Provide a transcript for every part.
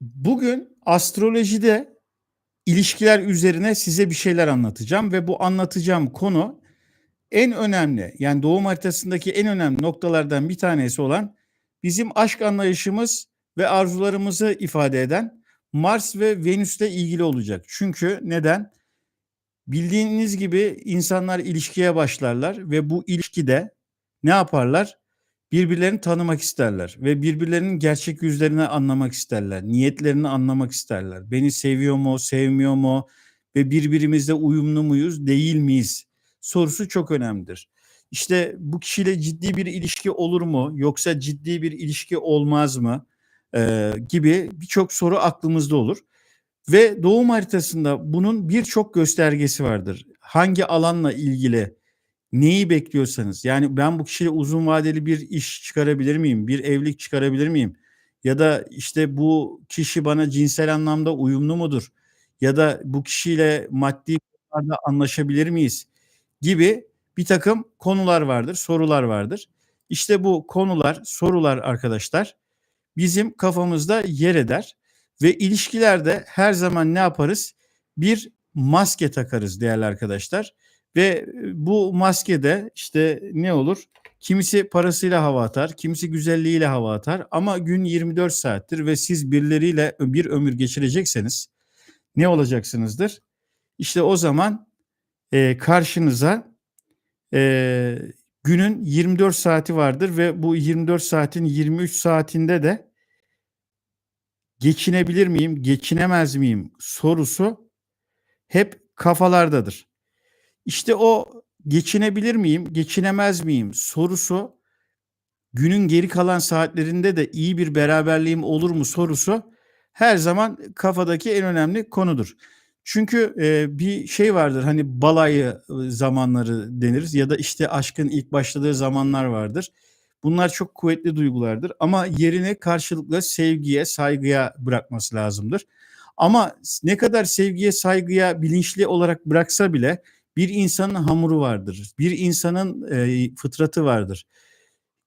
Bugün astrolojide ilişkiler üzerine size bir şeyler anlatacağım ve bu anlatacağım konu en önemli yani doğum haritasındaki en önemli noktalardan bir tanesi olan bizim aşk anlayışımız ve arzularımızı ifade eden Mars ve Venüs'le ilgili olacak. Çünkü neden? Bildiğiniz gibi insanlar ilişkiye başlarlar ve bu ilişkide ne yaparlar? Birbirlerini tanımak isterler ve birbirlerinin gerçek yüzlerini anlamak isterler. Niyetlerini anlamak isterler. Beni seviyor mu, sevmiyor mu ve birbirimizle uyumlu muyuz, değil miyiz? Sorusu çok önemlidir. İşte bu kişiyle ciddi bir ilişki olur mu yoksa ciddi bir ilişki olmaz mı ee, gibi birçok soru aklımızda olur. Ve doğum haritasında bunun birçok göstergesi vardır. Hangi alanla ilgili neyi bekliyorsanız yani ben bu kişiyle uzun vadeli bir iş çıkarabilir miyim? Bir evlilik çıkarabilir miyim? Ya da işte bu kişi bana cinsel anlamda uyumlu mudur? Ya da bu kişiyle maddi konularda anlaşabilir miyiz? Gibi bir takım konular vardır, sorular vardır. İşte bu konular, sorular arkadaşlar bizim kafamızda yer eder ve ilişkilerde her zaman ne yaparız? Bir maske takarız değerli arkadaşlar. Ve bu maskede işte ne olur? Kimisi parasıyla hava atar, kimisi güzelliğiyle hava atar ama gün 24 saattir ve siz birileriyle bir ömür geçirecekseniz ne olacaksınızdır? İşte o zaman e, karşınıza e, günün 24 saati vardır ve bu 24 saatin 23 saatinde de geçinebilir miyim, geçinemez miyim sorusu hep kafalardadır. İşte o geçinebilir miyim, geçinemez miyim sorusu günün geri kalan saatlerinde de iyi bir beraberliğim olur mu sorusu her zaman kafadaki en önemli konudur. Çünkü e, bir şey vardır hani balayı zamanları deniriz ya da işte aşkın ilk başladığı zamanlar vardır. Bunlar çok kuvvetli duygulardır ama yerini karşılıklı sevgiye, saygıya bırakması lazımdır. Ama ne kadar sevgiye, saygıya bilinçli olarak bıraksa bile bir insanın hamuru vardır. Bir insanın e, fıtratı vardır.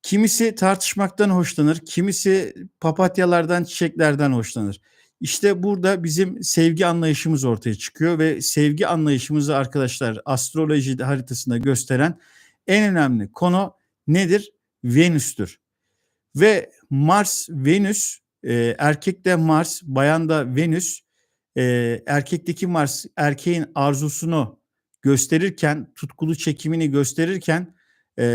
Kimisi tartışmaktan hoşlanır, kimisi papatyalardan, çiçeklerden hoşlanır. İşte burada bizim sevgi anlayışımız ortaya çıkıyor ve sevgi anlayışımızı arkadaşlar astroloji haritasında gösteren en önemli konu nedir? Venüs'tür. Ve Mars, Venüs, e, erkekte Mars, bayanda Venüs, e, erkekteki Mars erkeğin arzusunu gösterirken, tutkulu çekimini gösterirken e,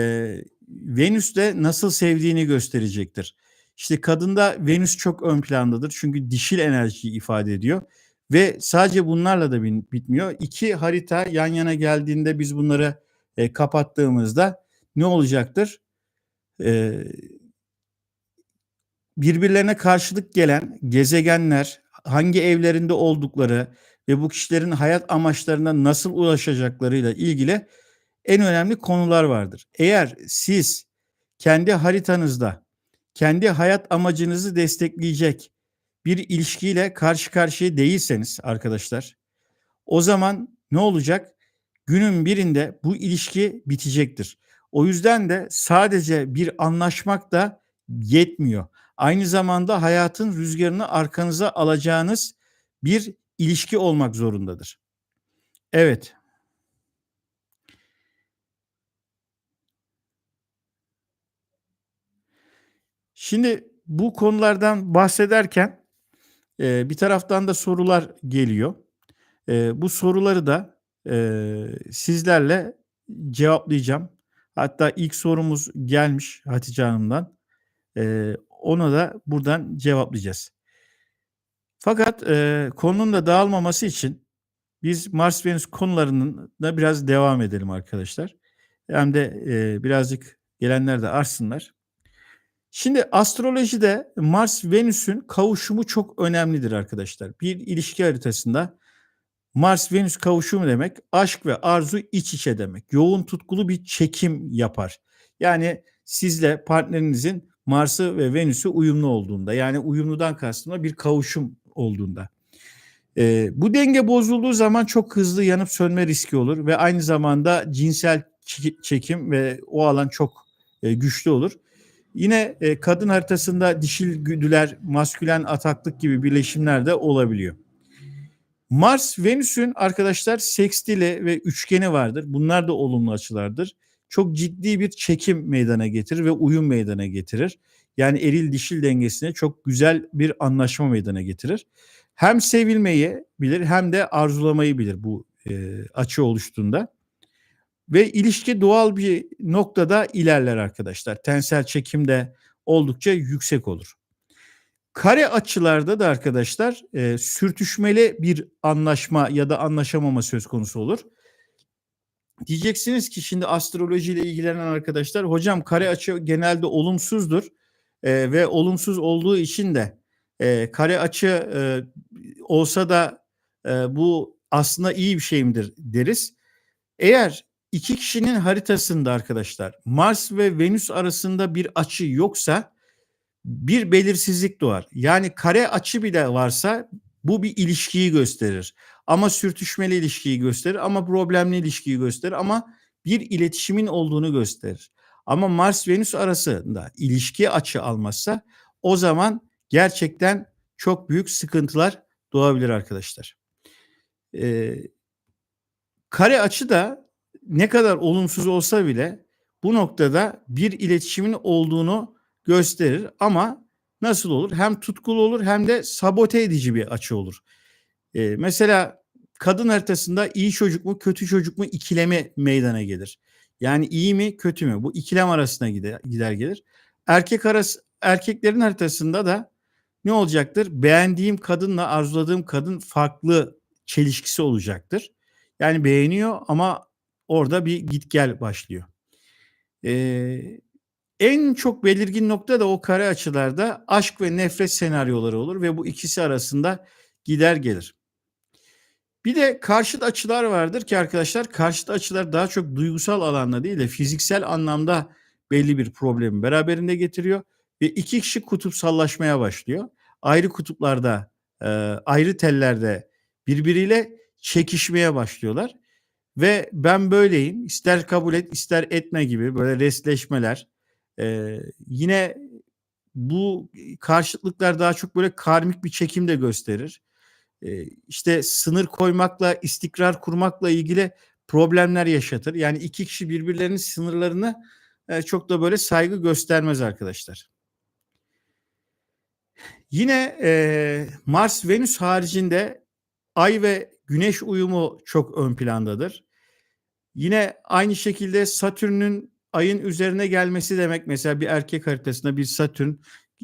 Venüs de nasıl sevdiğini gösterecektir. İşte kadında Venüs çok ön plandadır çünkü dişil enerjiyi ifade ediyor ve sadece bunlarla da bitmiyor. İki harita yan yana geldiğinde biz bunları e, kapattığımızda ne olacaktır? E, birbirlerine karşılık gelen gezegenler hangi evlerinde oldukları ve bu kişilerin hayat amaçlarına nasıl ulaşacaklarıyla ilgili en önemli konular vardır. Eğer siz kendi haritanızda kendi hayat amacınızı destekleyecek bir ilişkiyle karşı karşıya değilseniz arkadaşlar o zaman ne olacak? Günün birinde bu ilişki bitecektir. O yüzden de sadece bir anlaşmak da yetmiyor. Aynı zamanda hayatın rüzgarını arkanıza alacağınız bir ilişki olmak zorundadır. Evet. Şimdi bu konulardan bahsederken e, bir taraftan da sorular geliyor. E, bu soruları da e, sizlerle cevaplayacağım. Hatta ilk sorumuz gelmiş Hatice Hanım'dan. E, ona da buradan cevaplayacağız. Fakat e, konunun da dağılmaması için biz Mars Venüs konularının da biraz devam edelim arkadaşlar. Hem de e, birazcık gelenler de arsınlar. Şimdi astrolojide Mars Venüs'ün kavuşumu çok önemlidir arkadaşlar. Bir ilişki haritasında Mars Venüs kavuşumu demek aşk ve arzu iç içe demek. Yoğun tutkulu bir çekim yapar. Yani sizle partnerinizin Mars'ı ve Venüs'ü uyumlu olduğunda yani uyumludan kastım bir kavuşum olduğunda. E, bu denge bozulduğu zaman çok hızlı yanıp sönme riski olur ve aynı zamanda cinsel çekim ve o alan çok e, güçlü olur. Yine e, kadın haritasında dişil güdüler, maskülen ataklık gibi birleşimler de olabiliyor. Mars, Venüs'ün arkadaşlar sekstili ve üçgeni vardır. Bunlar da olumlu açılardır. Çok ciddi bir çekim meydana getirir ve uyum meydana getirir. Yani eril dişil dengesine çok güzel bir anlaşma meydana getirir. Hem sevilmeyi bilir hem de arzulamayı bilir bu e, açı oluştuğunda. Ve ilişki doğal bir noktada ilerler arkadaşlar. Tensel çekim de oldukça yüksek olur. Kare açılarda da arkadaşlar e, sürtüşmeli bir anlaşma ya da anlaşamama söz konusu olur. Diyeceksiniz ki şimdi astrolojiyle ilgilenen arkadaşlar hocam kare açı genelde olumsuzdur e, ve olumsuz olduğu için de e, kare açı e, olsa da e, bu aslında iyi bir şey midir deriz. Eğer iki kişinin haritasında arkadaşlar Mars ve Venüs arasında bir açı yoksa bir belirsizlik doğar. Yani kare açı bile varsa bu bir ilişkiyi gösterir. Ama sürtüşmeli ilişkiyi gösterir ama problemli ilişkiyi gösterir ama bir iletişimin olduğunu gösterir. Ama Mars Venüs arasında ilişki açı almazsa o zaman gerçekten çok büyük sıkıntılar doğabilir arkadaşlar. Ee, kare açı da ne kadar olumsuz olsa bile bu noktada bir iletişimin olduğunu gösterir ama nasıl olur? Hem tutkulu olur hem de sabote edici bir açı olur. Ee, mesela kadın haritasında iyi çocuk mu kötü çocuk mu ikilemi meydana gelir. Yani iyi mi kötü mü? Bu ikilem arasına gider, gelir. Erkek arası erkeklerin haritasında da ne olacaktır? Beğendiğim kadınla arzuladığım kadın farklı çelişkisi olacaktır. Yani beğeniyor ama orada bir git gel başlıyor. Ee, en çok belirgin nokta da o kare açılarda aşk ve nefret senaryoları olur ve bu ikisi arasında gider gelir. Bir de karşıt açılar vardır ki arkadaşlar karşıt açılar daha çok duygusal alanda değil de fiziksel anlamda belli bir problemi beraberinde getiriyor ve iki kişi kutupsallaşmaya başlıyor. Ayrı kutuplarda, e, ayrı tellerde birbiriyle çekişmeye başlıyorlar ve ben böyleyim ister kabul et ister etme gibi böyle resleşmeler ee, yine bu karşıtlıklar daha çok böyle karmik bir çekim de gösterir. İşte sınır koymakla, istikrar kurmakla ilgili problemler yaşatır. Yani iki kişi birbirlerinin sınırlarını çok da böyle saygı göstermez arkadaşlar. Yine e, Mars Venüs haricinde Ay ve Güneş uyumu çok ön plandadır. Yine aynı şekilde Satürn'ün ayın üzerine gelmesi demek mesela bir erkek haritasında bir Satürn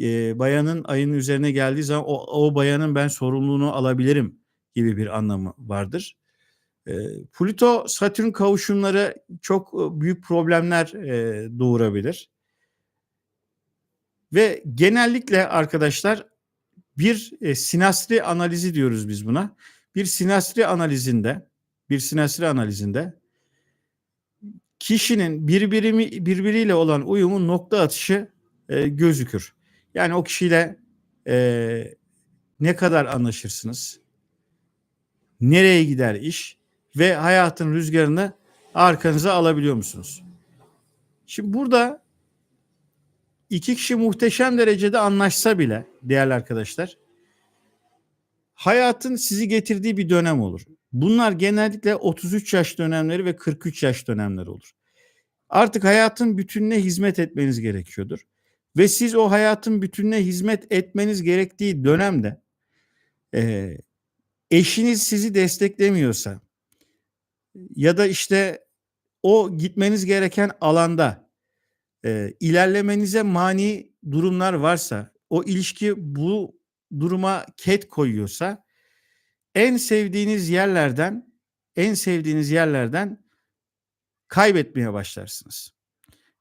e, bayanın ayın üzerine geldiği zaman o, o bayanın ben sorumluluğunu alabilirim gibi bir anlamı vardır. E, Plüto Satürn kavuşumları çok büyük problemler e, doğurabilir. Ve genellikle arkadaşlar bir e, sinastri analizi diyoruz biz buna. Bir sinastri analizinde bir sinastri analizinde kişinin birbiri, birbiriyle olan uyumun nokta atışı e, gözükür. Yani o kişiyle e, ne kadar anlaşırsınız? Nereye gider iş? Ve hayatın rüzgarını arkanıza alabiliyor musunuz? Şimdi burada iki kişi muhteşem derecede anlaşsa bile değerli arkadaşlar hayatın sizi getirdiği bir dönem olur. Bunlar genellikle 33 yaş dönemleri ve 43 yaş dönemleri olur. Artık hayatın bütününe hizmet etmeniz gerekiyordur. Ve siz o hayatın bütününe hizmet etmeniz gerektiği dönemde e, eşiniz sizi desteklemiyorsa ya da işte o gitmeniz gereken alanda e, ilerlemenize mani durumlar varsa o ilişki bu duruma ket koyuyorsa en sevdiğiniz yerlerden en sevdiğiniz yerlerden kaybetmeye başlarsınız.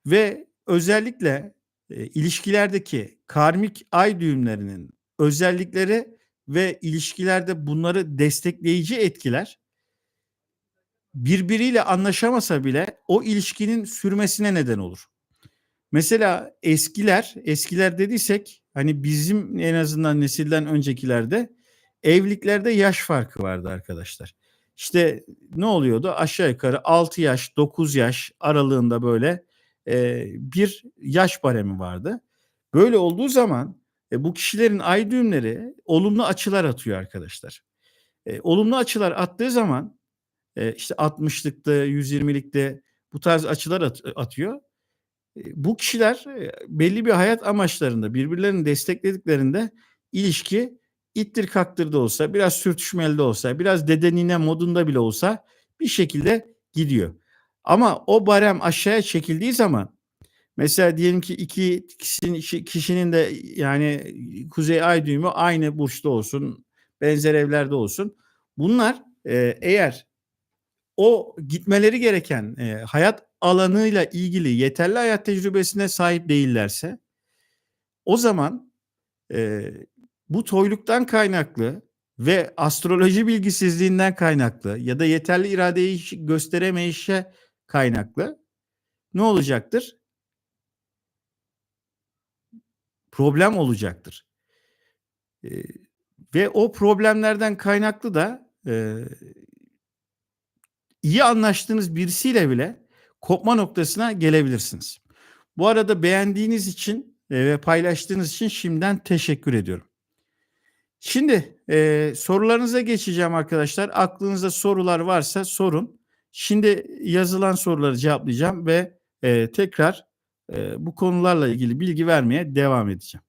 Ve özellikle e, ilişkilerdeki karmik ay düğümlerinin özellikleri ve ilişkilerde bunları destekleyici etkiler birbiriyle anlaşamasa bile o ilişkinin sürmesine neden olur. Mesela eskiler, eskiler dediysek hani bizim en azından nesilden öncekilerde evliliklerde yaş farkı vardı arkadaşlar. İşte ne oluyordu? Aşağı yukarı 6 yaş, 9 yaş aralığında böyle e, bir yaş baremi vardı. Böyle olduğu zaman e, bu kişilerin ay düğümleri olumlu açılar atıyor arkadaşlar. E, olumlu açılar attığı zaman e, işte 60'lıkta, 120'likte bu tarz açılar at- atıyor. E, bu kişiler e, belli bir hayat amaçlarında birbirlerini desteklediklerinde ilişki ittir kaktır da olsa, biraz sürtüşmeli de olsa, biraz dede nine modunda bile olsa bir şekilde gidiyor. Ama o barem aşağıya çekildiği zaman mesela diyelim ki iki kişinin, de yani kuzey ay düğümü aynı burçta olsun, benzer evlerde olsun. Bunlar e, eğer o gitmeleri gereken e, hayat alanıyla ilgili yeterli hayat tecrübesine sahip değillerse o zaman e, bu toyluktan kaynaklı ve astroloji bilgisizliğinden kaynaklı ya da yeterli iradeyi gösteremeyişe kaynaklı ne olacaktır? Problem olacaktır. E, ve o problemlerden kaynaklı da e, iyi anlaştığınız birisiyle bile kopma noktasına gelebilirsiniz. Bu arada beğendiğiniz için e, ve paylaştığınız için şimdiden teşekkür ediyorum. Şimdi e, sorularınıza geçeceğim arkadaşlar. Aklınızda sorular varsa sorun. Şimdi yazılan soruları cevaplayacağım ve e, tekrar e, bu konularla ilgili bilgi vermeye devam edeceğim.